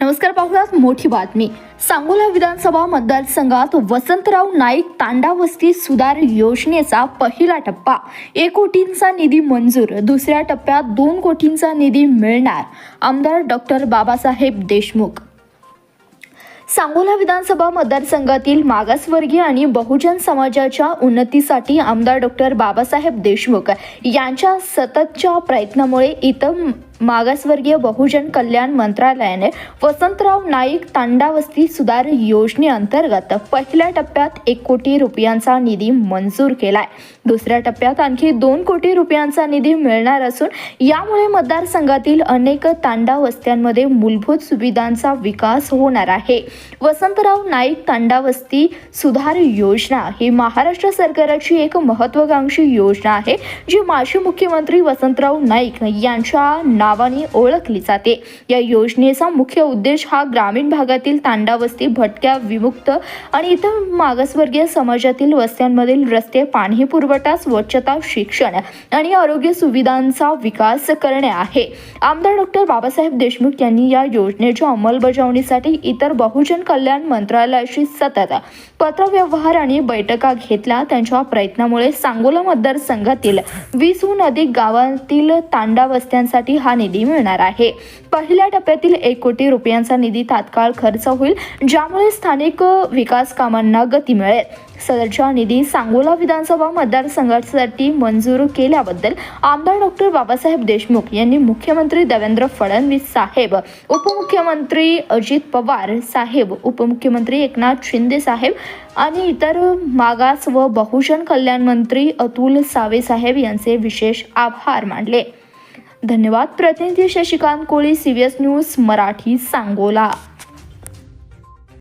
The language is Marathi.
नमस्कार पाहुयात मोठी बातमी. सांगोला विधानसभा मतदारसंघात वसंतराव नाईक तांडावस्ती सुधार योजनेचा पहिला टप्पा. एक कोटींचा निधी मंजूर दुसऱ्या टप्प्यात दोन कोटींचा निधी मिळणार आमदार डॉक्टर बाबासाहेब देशमुख. सांगोला विधानसभा मतदारसंघातील मागासवर्गीय आणि बहुजन समाजाच्या उन्नतीसाठी आमदार डॉक्टर बाबासाहेब देशमुख यांच्या सततच्या प्रयत्नामुळे इथं मागासवर्गीय बहुजन कल्याण मंत्रालयाने वसंतराव नाईक तांडावस्ती सुधार योजनेअंतर्गत पहिल्या टप्प्यात एक कोटी रुपयांचा निधी मंजूर केलाय. दुसऱ्या टप्प्यात आणखी दोन कोटी रुपयांचा निधी मिळणार असून यामुळे मतदारसंघातील अनेक तांडा वस्त्यांमध्ये मूलभूत सुविधांचा विकास होणार आहे. वसंतराव नाईक तांडावस्ती सुधार योजना ही महाराष्ट्र सरकारची एक महत्वाकांक्षी योजना आहे जी माजी मुख्यमंत्री वसंतराव नाईक यांच्या नावाने ओळखली जाते. या योजनेचा मुख्य उद्देश हा ग्रामीण भागातील तांडावस्ती भटक्या विमुक्त आणि इतर मागासवर्गीय समाजातील वस्त्यांमधील रस्ते पाणी पुरवठा स्वच्छता शिक्षण आणि आरोग्य सुविधांचा विकास करणे आहे. आमदार डॉक्टर बाबासाहेब देशमुख यांनी या योजनेच्या अंमलबजावणीसाठी इतर बहुजन कल्याण मंत्रालयाशी सतत पत्रव्यवहार आणि बैठका घेतल्या. त्यांच्या प्रयत्नामुळे सांगोला मतदारसंघातील वीसहून अधिक गावातील तांडा वस्त्यांसाठी हा निधी मिळणार आहे. पहिल्या टप्प्यातील एक कोटी रुपयांचा निधी तात्काळ खर्च होईल ज्यामुळे स्थानिक विकास कामांना गती मिळेल. सदरच्या निधी सांगोला विधानसभा मतदारसंघासाठी मंजूर केल्याबद्दल आमदार डॉक्टर बाबासाहेब देशमुख यांनी मुख्यमंत्री देवेंद्र फडणवीस साहेब उपमुख्यमंत्री अजित पवार साहेब उपमुख्यमंत्री एकनाथ शिंदे साहेब आणि इतर मागास व बहुजन कल्याण मंत्री अतुल सावे साहेब यांचे विशेष आभार मानले. धन्यवाद. प्रतिनिधी शशिकांत कोळी सीबीएस न्यूज मराठी सांगोला.